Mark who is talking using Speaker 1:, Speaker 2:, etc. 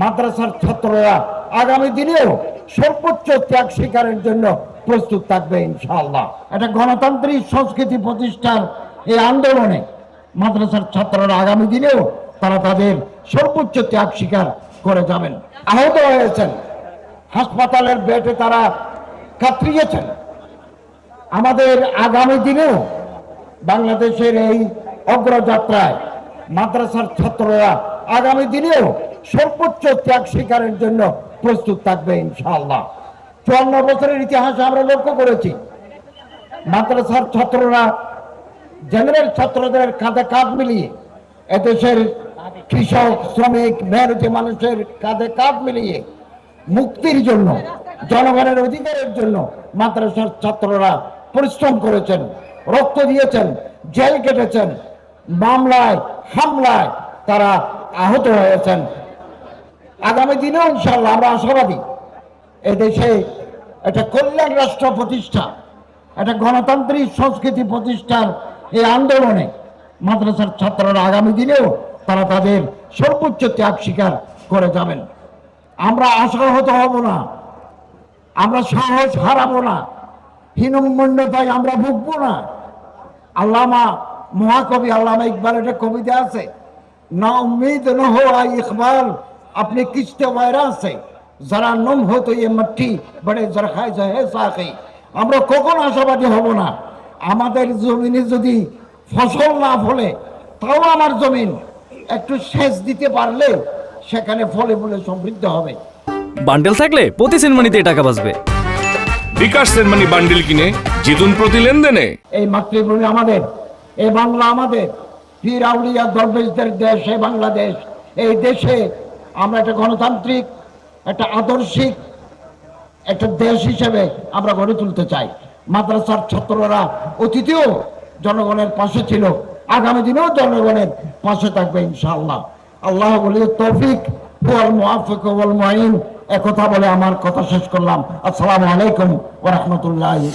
Speaker 1: মাদ্রাসার ছাত্ররা আগামী দিনেও সর্বোচ্চ ত্যাগ স্বীকারের জন্য প্রস্তুত থাকবে ইনশাআল্লাহ। একটা গণতান্ত্রিক সংস্কৃতি প্রতিষ্ঠার এই আন্দোলনে মাদ্রাসার ছাত্ররা আগামী দিনেও তারা তাদের সর্বোচ্চ ত্যাগ স্বীকার করে যাবেন। আহত হয়েছেন। হাসপাতালের বেডে তারা কাতরিয়েছেন। আমাদের আগামী দিনেও বাংলাদেশের এই অগ্রযাত্রায় মাদ্রাসার ছাত্ররা আগামী দিনেও সর্বোচ্চ ত্যাগ স্বীকারের জন্য প্রস্তুত থাকবে ইনশাআল্লাহ। চুয়ান্ন বছরের ইতিহাসে আমরা লক্ষ্য করেছি, মাদ্রাসার ছাত্ররা, জেনারেল ছাত্রদের কাঁধে কাঁধ মিলিয়ে এদেশের কৃষক, শ্রমিক, মেহনতি মানুষের কাঁধে কাঁধ মিলিয়ে মুক্তির জন্য, জনগণের অধিকারের জন্য মাদ্রাসার ছাত্ররা পরিশ্রম করেছেন, রক্ত দিয়েছেন, জেল কেটেছেন, মামলায়, হামলায় তারা আহত হয়েছেন। আগামী দিনেও ইনশাল্লাহ আমরা আশাবাদী। এদেশে একটা কল্যাণ রাষ্ট্র প্রতিষ্ঠা, একটা গণতান্ত্রিক সংস্কৃতি প্রতিষ্ঠার এই আন্দোলনে মাদ্রাসার ছাত্ররা আগামী দিনেও তারা তাদের সর্বোচ্চ ত্যাগ স্বীকার করে যাবেন। আমরা আশাহত হব না, আমরা সাহস হারাবো না, হীনমন্যতায় আমরা ভুগব না। আল্লামা মহাকবি আল্লামা ইকবাল একটা কবিতা আছে, না উম্মিদ, না হওয়া ইকবাল अपने किश्ते वायरा से। जरा नम हो तो ये मट्टी बड़े जरखाई है साखी। আমরা কখন আশাবাদী হব না আমাদের জমিনে যদি ফসল না ফলে তাও আমার জমিন একটু সেচ দিতে পারলে সেখানে ফলে ফলে সমৃদ্ধ হবে
Speaker 2: বান্ডেল থাকলে প্রতি সেনমানিতে টাকা বাঁচবে।
Speaker 3: বিকাশ সেনমানি বান্ডেল কিনে জিতুন প্রতি লেনদেনে।
Speaker 1: এই মাতৃভূমি আমাদের এই বাংলা আমাদের। পীর আউলিয়া দরবেশদের দেশ এই বাংলাদেশ। এই দেশে আমরা একটা গণতান্ত্রিক, একটা আদর্শিক, একটা দেশ হিসেবে আমরা গড়ে তুলতে চাই। মাদ্রাসার ছাত্ররা অতীতেও জনগণের পাশে ছিল, আগামী দিনেও জনগণের পাশে থাকবে ইনশাআল্লাহ। আল্লাহ বলি তৌফিক ওয়াল একথা বলে আমার কথা শেষ করলাম। আসসালামু আলাইকুম ওয়া রাহমাতুল্লাহি